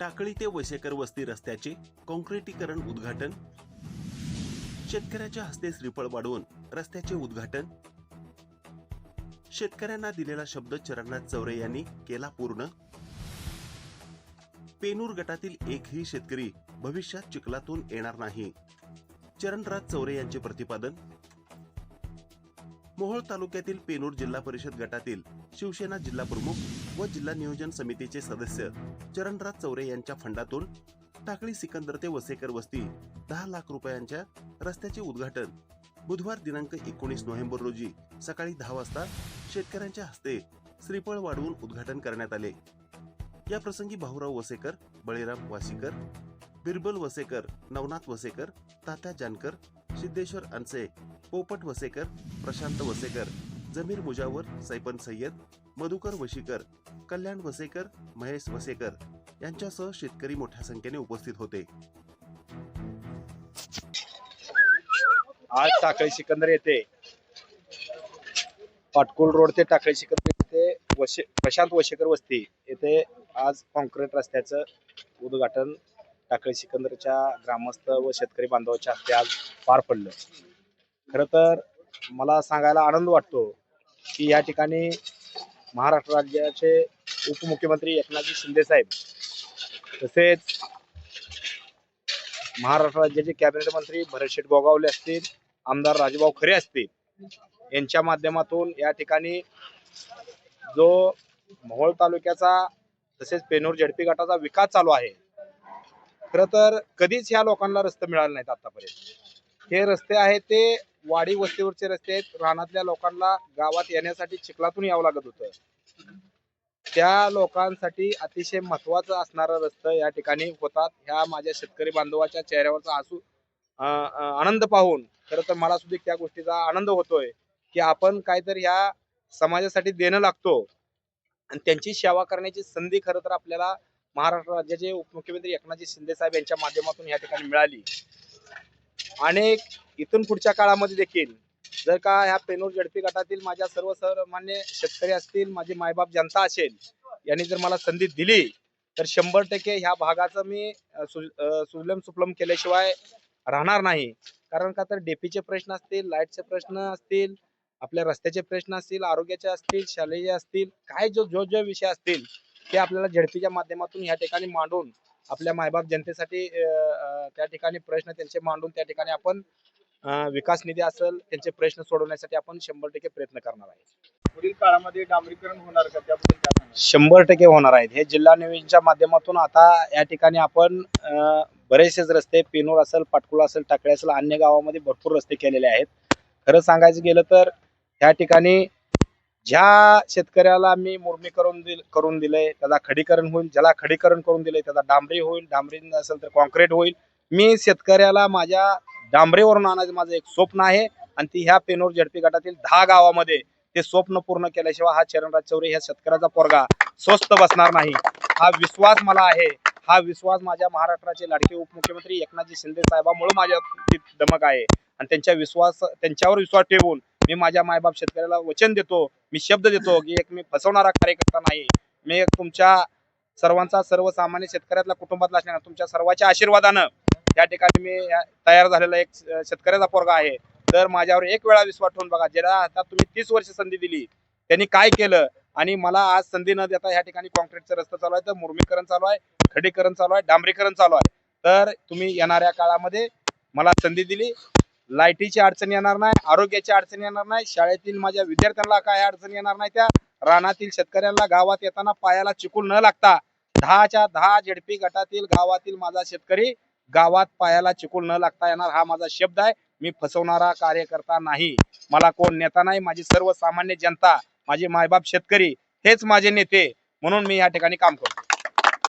टाकळी ते वैसेकर वस्ती रस्त्याचे कॉन्क्रिटीकरण उद्घाटन. शेतकऱ्याच्या हस्ते श्रीफळ वाढवून रस्त्याचे उद्घाटन. शेतकऱ्यांना दिलेला शब्द चरणनाथ चौरे यांनी केला पूर्ण. पेनूर गटातील एकही शेतकरी भविष्यात चिखलातून येणार नाही. चरणराज चौरे यांचे प्रतिपादन. मोहोळ तालुक्यातील पेनूर जिल्हा परिषद गटातील शिवसेना जिल्हा प्रमुख व जिल्हा नियोजन समितीचे सदस्य चरणराज चौरे यांच्या फंडातून टाकळी सिकंदर ते वसेकर वस्ती दहा लाख रुपयांच्या रस्त्याचे उद्घाटन बुधवार दिनांक एकोणीस नोव्हेंबर रोजी सकाळी दहा वाजता शेतकऱ्यांच्या हस्ते श्रीफळ वाढवून उद्घाटन करण्यात आले. या प्रसंगी भाऊराव वसेकर बळीराम वासीकर बिरबल वसेकर नवनाथ वसेकर तात्या जानकर सिद्धेश्वर अनसे पोपट वसेकर प्रशांत वसेकर जमीर मुजावर सैपन सय्यद मधुकर वशीकर कल्याण वसेकर महेश वसेकर यांच्यासह शेतकरी मोठ्या संख्येने उपस्थित होते. आज टाकळी सिकंदर येथे. पाटकुल रोड ते टाकळी सिकंदर येथे वशे प्रशांत वशेकर वस्ती येथे आज कॉन्क्रीट रस्त्याचं उद्घाटन टाकळी सिकंदरच्या ग्रामस्थ व शेतकरी बांधवाच्या हस्ते आज पार पडलं. खरं तर मला सांगायला आनंद वाटतो की या ठिकाणी महाराष्ट्र राज्याचे उपमुख्यमंत्री एकनाथजी शिंदे साहेब तसेच महाराष्ट्र राज्याचे कॅबिनेट मंत्री भरतशेठ गोगावले असतील आमदार राजूभाऊ खरे असतील यांच्या माध्यमातून या ठिकाणी जो मोहोळ तालुक्याचा तसेच पेनूर झडपी गटाचा विकास चालू आहे खर तर कधीच ह्या लोकांना रस्ते मिळाले नाहीत आतापर्यंत. हे रस्ते आहेत ते वाडी वस्तीवरचे रस्ते आहेत. रानातल्या लोकांना गावात येण्यासाठी चिखलातून यावं लागत होतं. त्या लोकांसाठी अतिशय महत्वाचं असणारा रस्तं या ठिकाणी होतात. ह्या माझ्या शेतकरी बांधवाच्या चेहऱ्यावरचा आसू आनंद पाहून खरं तर मला सुद्धा त्या गोष्टीचा आनंद होतोय की आपण काहीतरी ह्या समाजासाठी देणं लागतो. आणि त्यांची सेवा करण्याची संधी खरं तर आपल्याला महाराष्ट्र राज्याचे उपमुख्यमंत्री एकनाथजी शिंदे साहेब यांच्या माध्यमातून या ठिकाणी मिळाली. अनेक इथून पुढच्या काळामध्ये देखील जर का ह्या पेनूर जडपी गटातील माझ्या सर्वसामान्य शेतकरी असतील माझे मायबाप जनता असेल यांनी जर मला संधी दिली तर शंभर टक्के ह्या भागाचं मी सु- सुजलम सुफलम केल्याशिवाय राहणार नाही. कारण का तर डेपीचे प्रश्न असतील लाईटचे प्रश्न असतील आपल्या रस्त्याचे प्रश्न असतील आरोग्याचे असतील शालेय असतील काय जो जो जो विषय असतील ते आपल्याला झडपीच्या माध्यमातून ह्या ठिकाणी मांडून आपल्या मायबाप जनतेसाठी त्या ठिकाणी प्रश्न त्यांचे मांडून त्या ठिकाणी आपण विकास निधी असेल त्यांचे प्रश्न सोडवण्यासाठी आपण शंभर टक्के प्रयत्न करणार आहे पुढील काळामध्ये डांबरीकरण होणार का? त्याबद्दल? शंभर टक्के होणार आहेत. हे जिल्हा नियोजनच्या माध्यमातून आता या ठिकाणी आपण बरेचसेच रस्ते पिनूर असेल पाटकुळा असेल टाकळी असेल अन्य गावामध्ये भरपूर रस्ते केलेले आहेत. खरं सांगायचं गेलं तर या ठिकाणी ज्या शेतकऱ्याला मी मुरमी करून दिल करून दिलंय त्याला खडीकरण होईल ज्याला खडीकरण करून दिलंय त्याला डांबरी होईल डांबरी नसेल तर कॉन्क्रीट होईल. मी शेतकऱ्याला माझ्या डांबरीवरून आणायचं माझं एक स्वप्न आहे आणि ती ह्या पेनोर झडपी गटातील दहा गावामध्ये ते स्वप्न पूर्ण केल्याशिवाय हा चरणराज चौरे ह्या शेतकऱ्याचा पोरगा स्वस्त बसणार नाही. हा विश्वास मला आहे. हा विश्वास माझ्या महाराष्ट्राचे लाडके उपमुख्यमंत्री एकनाथजी शिंदे साहेबांमुळे माझ्या दमक आहे. आणि त्यांच्या विश्वास त्यांच्यावर विश्वास ठेवून मी माझ्या मायबाप शेतकऱ्याला वचन देतो मी शब्द देतो की एक मी फसवणारा कार्यकर्ता नाही. मी एक तुमच्या सर्वांचा सर्वसामान्य शेतकऱ्यातला कुटुंबातला असणार तुमच्या सर्वांच्या आशीर्वादानं या ठिकाणी मी तयार झालेला एक शेतकऱ्याचा पोरगा आहे. तर माझ्यावर एक वेळा विश्वास ठेवून बघा ज्याला आता तुम्ही तीस वर्ष संधी दिली त्यांनी काय केलं? आणि मला आज संधी न देता या ठिकाणी कॉन्क्रीटचा रस्ता चालू आहे तर मुरमीकरण चालू आहे खडीकरण चालू आहे डांबरीकरण चालू आहे. तर तुम्ही येणाऱ्या काळामध्ये मला संधी दिली लाईटीची अडचण येणार नाही आरोग्याची अडचण येणार नाही शाळेतील माझ्या विद्यार्थ्यांना काय अडचण येणार नाही त्या रानातील शेतकऱ्यांना गावात येताना पायाला चिकूल न लागता दहाच्या दहा झेडपी गटातील गावातील माझा शेतकरी गावात पायाला चिकूल न लागता येणार हा माझा शब्द आहे. मी फसवणारा कार्यकर्ता नाही. मला कोण नेता नाही माझी सर्वसामान्य जनता माझे मायबाप शेतकरी हेच माझे नेते. म्हणून मी या ठिकाणी काम करतो.